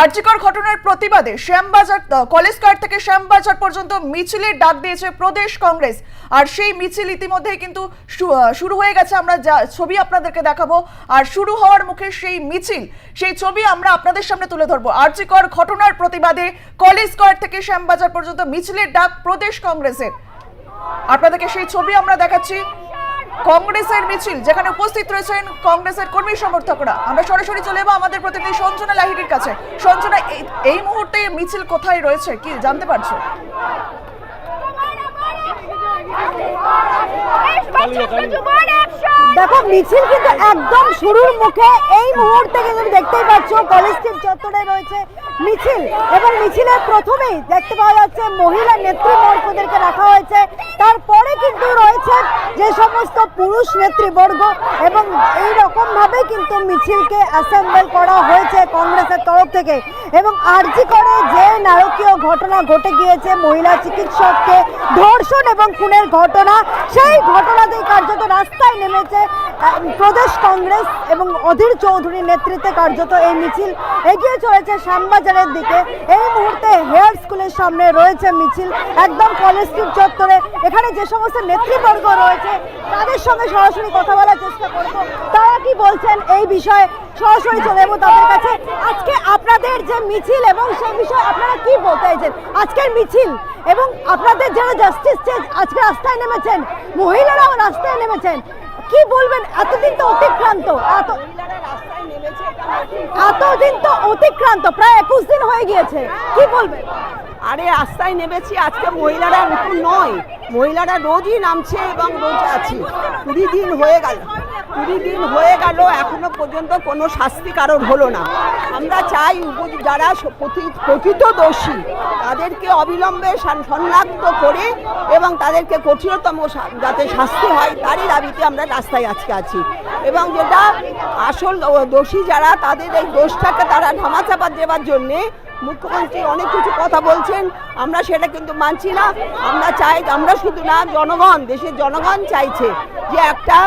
আর্জিকর ঘটনার প্রতিবাদে Shyambazar college card থেকে শ্যামবাজার পর্যন্ত মিছিলের ডাক দিয়েছে প্রদেশ কংগ্রেস। আর সেই মিছিল ইতিমধ্যেই কিন্তু শুরু হয়ে গেছে। আমরা যা ছবি আপনাদেরকে দেখাবো। আর শুরু হওয়ার মুখে সেই মিছিল, সেই ছবি আমরা আপনাদের সামনে তুলে ধরবো। আর্জিকর ঘটনার প্রতিবাদে কলেজ কার্ড থেকে শ্যামবাজার পর্যন্ত মিছিলের ডাক প্রদেশ কংগ্রেসের। আপনাদেরকে সেই ছবি আমরা দেখাচ্ছি। কংগ্রেসের মিছিল, যেখানে উপস্থিত রয়েছেন কংগ্রেসের কর্মী সমর্থকরা। আমরা সরাসরি চলে যাব আমাদের প্রতিনিধি সঞ্জনা লাহিড়ির কাছে। সঞ্জনা এই- মুহূর্তে মিছিল কোথায় রয়েছে, কি জানতে পারছ? দেখো, মিছিল কিন্তু একদম শুরুর মুখে এই মুহূর্তে কিন্তু দেখতেই পাচ্ছ কলেজ স্ট্রিট চত্বরে রয়েছে মিছিল। এবং মিছিলের প্রথমেই দেখতে পাওয়া যাচ্ছে মহিলা নেতৃবর্গদেরকে রাখা হয়েছে। তারপরে কিন্তু রয়েছে যে সমস্ত পুরুষ নেতৃবর্গ এবং এই রকম ভাবে কিন্তু মিছিলকে অ্যাসেম্বল করা হয়েছে কংগ্রেসের তরফ থেকে। এবং আরজি করে যে নারকীয় ঘটনা ঘটে গিয়েছে, মহিলা চিকিৎসককে ধর্ষণ এবং খুনের ঘটনা, সেই ঘটনাতেই কার্যত রাস্তায় নেমেছে প্রদেশ কংগ্রেস এবং অধীর চৌধুরীর নেতৃত্বে কার্যত এই মিছিল এগিয়ে চলেছে শ্যামবাজারের দিকে। এই মুহূর্তে হেয়ার স্কুলের সামনে রয়েছে মিছিল। একদম কলেজ স্ট্রিট চত্বরে। এখানে যে সমস্ত নেতৃবর্গ রয়েছে, তাদের সঙ্গে সরাসরি কথা বলার চেষ্টা করব। তারা কি বলছেন এই বিষয়ে সরাসরি চলে যাব তাদের কাছে। আজকে আপনাদের যে মিছিল এবং সেই বিষয়ে আপনারা কি বলতে চাইছেন? আজকের মিছিল এবং আপনাদের যারা জাস্টিস আজকে রাস্তায় নেমেছেন, মহিলারাও রাস্তায় নেমেছেন কি বলবেন? এতদিন তো অতিক্রান্ত। এত এতদিন তো অতিক্রান্ত প্রায় একুশ দিন হয়ে গিয়েছে। কি বলবেন? আরে রাস্তায় নেমেছি আজকে মহিলারা নতুন নয়। মহিলারা রোজই নামছে এবং রোজ আছে। কুড়ি দিন হয়ে গেল। কুড়ি দিন হয়ে গেল, এখনও পর্যন্ত কোনো শাস্তি কারোর হলো না। আমরা চাই যারা প্রকৃত দোষী তাদেরকে অবিলম্বে শনাক্ত করে এবং তাদেরকে কঠিনতম যাতে শাস্তি হয়, তারই দাবিতে আমরা রাস্তায় আজকে আছি। এবং যেটা আসল দোষী যারা, তাদের এই দোষটাকে তারা ধামাচাপা দেওয়ার জন্যে মুখ্যমন্ত্রী অনেক কিছু কথা বলছেন, আমরা সেটা কিন্তু মানছি না। আমরা চাই আমরা শুধু না, জনগণ, দেশের জনগণ চাইছে যে একটা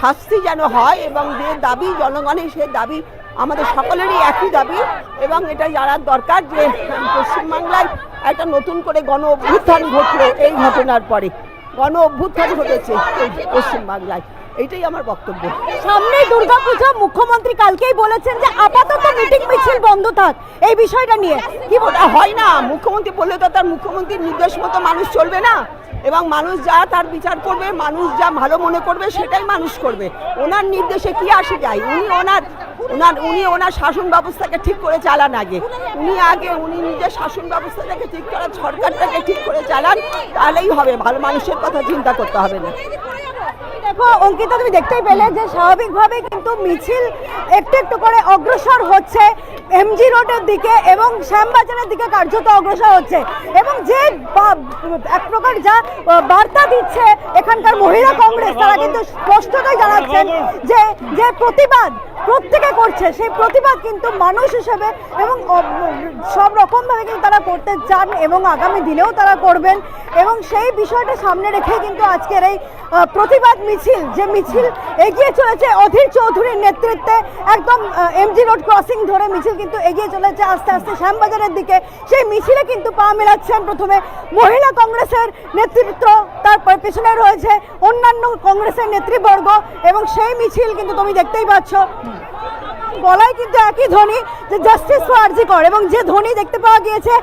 শাস্তি যেন হয় এবং যে দাবি জনগণের সে দাবি আমাদের সকলেরই একই দাবি এবং এটা জানার দরকার যে পশ্চিমবাংলায় একটা নতুন করে গণ অভ্যুত্থান ঘটলো এই ঘটনার পরে। গণ অভ্যুত্থান ঘটেছে পশ্চিমবাংলায়। এটাই আমার বক্তব্য। সামনে দুর্গাপূজা মুখ্যমন্ত্রী কালকেই বলেছেন যে আপাতত মিটিং মিছিল বন্ধ থাক। এই বিষয়টা নিয়ে। কি হয় না মুখ্যমন্ত্রী বললে তো তার মুখ্যমন্ত্রীর নির্দেশ মতো মানুষ চলবে না। এবং মানুষ যা তার বিচার করবে, মানুষ যা ভালো মনে করবে, সেটাই মানুষ করবে। ওনার নির্দেশে কি আসে যায় উনি ওনার ওনার, উনি ওনার শাসন ব্যবস্থাকে ঠিক করে চালান আগে। উনি আগে, উনি নিজের শাসন ব্যবস্থাটাকে ঠিক করার, সরকারটাকে ঠিক করে চালান, তাহলেই হবে। ভালো মানুষের কথা চিন্তা করতে হবে না। দেখো, অঙ্কিতা, তুমি দেখতেই পেলে যে স্বাভাবিকভাবে কিন্তু মিছিল একটু একটু করে অগ্রসর হচ্ছে এমজি রোডের দিকে এবং শ্যামবাজারের দিকে কার্যত অগ্রসর হচ্ছে। এবং যে এক প্রকার যা বার্তা দিচ্ছে এখানকার মহিলা কংগ্রেস, তারা কিন্তু স্পষ্টতই জানাচ্ছেন যে যে প্রতিবাদ প্রত্যেকে করছে। সেই প্রতিবাদ কিন্তু মানুষ হিসেবে এবং সব রকমভাবে কিন্তু তারা করতে চান এবং আগামী দিনেও তারা করবেন। এবং সেই বিষয়টা সামনে রেখে কিন্তু আজকের এই প্রতিবাদ মিছিল, যে মিছিল এগিয়ে চলেছে অধীর চৌধুরীর নেতৃত্বে, একদম এমজি রোড ক্রসিং ধরে মিছিল কিন্তু এগিয়ে চলেছে আস্তে আস্তে শ্যামবাজারের দিকে। সেই মিছিলে কিন্তু পা মেলাচ্ছেন প্রথমে মহিলা কংগ্রেসের নেতৃত্ব, তারপরে পেছনে রয়েছে অন্যান্য কংগ্রেসের নেতৃবর্গ এবং সেই মিছিল কিন্তু তুমি দেখতেই পাচ্ছ। গলায় কিন্তু একই ধ্বনি, যে জাস্টিস ফর আরজিকর এবং যে ধ্বনি দেখতে পাওয়া গিয়েছে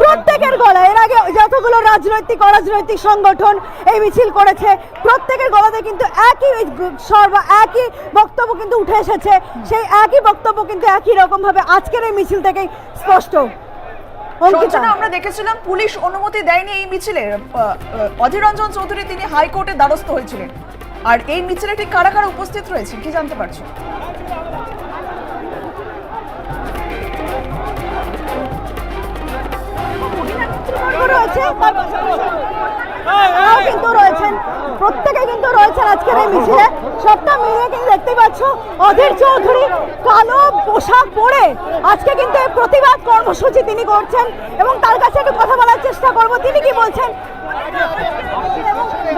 প্রত্যেকের গলায়। এর আগে যতগুলো রাজনৈতিক, অরাজনৈতিক সংগঠন এই মিছিল করেছে, প্রত্যেকের গলাতে কিন্তু একই স্বর বা একই বক্তব্য কিন্তু উঠে এসেছে। সেই একই বক্তব্য কিন্তু একই রকম ভাবে আজকের এই মিছিল থেকেই স্পষ্ট। আমরা দেখেছিলাম পুলিশ অনুমতি দেয়নি এই মিছিলে। অধীর রঞ্জন চৌধুরী, তিনি হাইকোর্টে দ্বারস্থ হয়েছিলেন। আর এই মিছিলে ঠিক কারা কারা উপস্থিত রয়েছে কি জানতে পারছ? কিন্তু রয়েছেন, প্রত্যেকে কিন্তু রয়েছেন আজকের এই মিছিলে। সবটা মিলিয়ে কিন্তু দেখতেই পাচ্ছ, অধীর চৌধুরী কালো পোশাক পরে আজকে কিন্তু প্রতিবাদ কর্মসূচি তিনি করছেন এবং তার কাছে একটু কথা বলার চেষ্টা করব। তিনি কি বলছেন?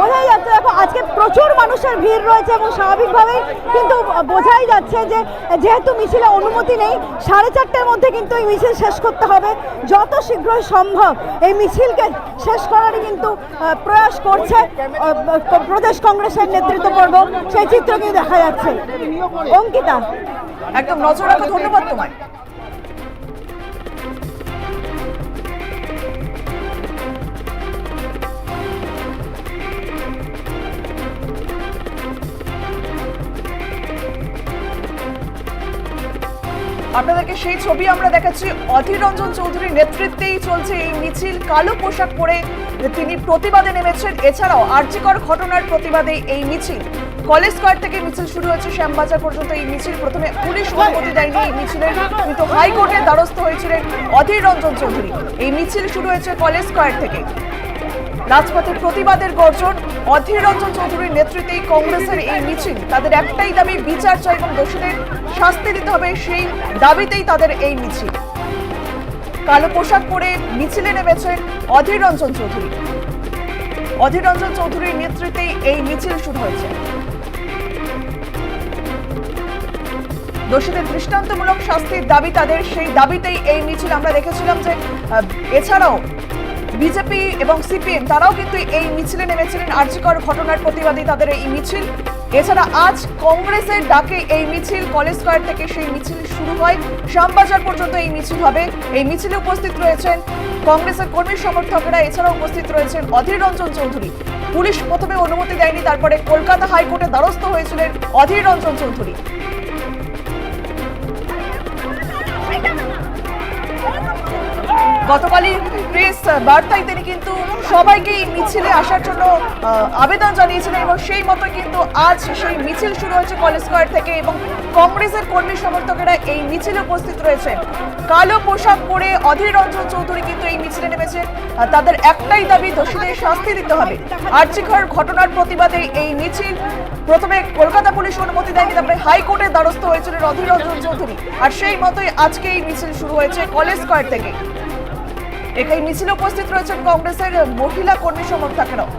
বোঝাই যাচ্ছে, দেখো আজকে প্রচুর মানুষের ভিড় রয়েছে এবং স্বাভাবিকভাবেই কিন্তু বোঝাই যাচ্ছে যে যেহেতু মিছিলে অনুমতি নেই, সাড়ে চারটের মধ্যে কিন্তু এই মিছিল শেষ করতে হবে। যত শীঘ্রই সম্ভব এই মিছিলকে শেষ করারই কিন্তু প্রয়াস করছে প্রদেশ কংগ্রেসের নেতৃত্ব পর্ব সেই চিত্র কিন্তু দেখা যাচ্ছে। অঙ্কিতা, একদম নজর রাখো, ধন্যবাদ তোমায়। আপনাদেরকে সেই ছবি আমরা দেখাচ্ছি। অধীর রঞ্জন চৌধুরীর নেতৃত্বেই চলছে এই মিছিল। কালো পোশাক পরে তিনি প্রতিবাদে নেমেছেন। এছাড়াও আর্যিকর ঘটনার প্রতিবাদে এই মিছিল। কলেজ স্কোয়ার থেকে মিছিল শুরু হয়েছে। শ্যামবাজার পর্যন্ত এই মিছিল। প্রথমে পুলিশ অনুমতি দেয়নি এই মিছিলের। কিন্তু হাইকোর্টের দ্বারস্থ হয়েছিলেন অধীর রঞ্জন চৌধুরী। এই মিছিল শুরু হয়েছে কলেজ স্কোয়ার থেকে। রাজপথে প্রতিবাদের গর্জন। অধীর রঞ্জন চৌধুরীর নেতৃত্বেই কংগ্রেসের এই মিছিল। তাদের একটাই দাবি, বিচার চাই এবং দোষীদের শাস্তি দিতে হবে সেই দাবিতেই তাদের এই মিছিল। কালো পোশাক পরে মিছিলে নেমেছেন অধীর রঞ্জন চৌধুরী। অধীর রঞ্জন চৌধুরীর নেতৃত্বেই এই মিছিল শুরু হয়েছে। দোষীদের দৃষ্টান্তমূলক শাস্তির দাবি তাদের। সেই দাবিতেই এই মিছিল আমরা দেখেছিলাম যে এছাড়াও বিজেপি এবং সিপিএম, তারাও কিন্তু এই মিছিলে নেমেছিলেন। আর্যিকর ঘটনার প্রতিবাদী তাদের এই মিছিল। এছাড়া আজ কংগ্রেসের ডাকে এই মিছিল, কলেজ স্কোয়ার থেকে সেই মিছিল শুরু হয়। শ্যামবাজার পর্যন্ত এই মিছিল হবে। এই মিছিলে উপস্থিত রয়েছেন কংগ্রেসের কর্মী সমর্থকরা। এছাড়াও উপস্থিত রয়েছেন অধীর রঞ্জন চৌধুরী। পুলিশ প্রথমে অনুমতি দেয়নি, তারপরে কলকাতা হাইকোর্টে দ্বারস্থ হয়েছিলেন অধীর রঞ্জন চৌধুরী। গতকালই প্রেস বার্তায় তিনি কিন্তু সবাইকে এই মিছিলে আসার জন্য আবেদন জানিয়েছিলেন এবং সেই মতো কিন্তু আজ সেই মিছিল শুরু হয়েছে কলেজ স্কোয়ার থেকে এবং কংগ্রেসের কর্মী সমর্থকেরা এই মিছিলে উপস্থিত রয়েছেন। কালো পোশাক পরে অধীর রঞ্জন চৌধুরী কিন্তু এই মিছিলে নেমেছে। তাদের একটাই দাবি, দোষীদের শাস্তি দিতে হবে। আর্চিকর ঘটনার প্রতিবাদে এই মিছিল, প্রথমে কলকাতা পুলিশ অনুমতি দেয়নি, তারপরে হাইকোর্টের দ্বারস্থ হয়েছিলেন অধীর রঞ্জন চৌধুরী। আর সেই মতোই আজকে এই মিছিল শুরু হয়েছে কলেজ স্কোয়ার থেকে। এখানে মিছিল উপস্থিত রয়েছেন কংগ্রেসের মহিলা কর্মী সমর্থকেরাও।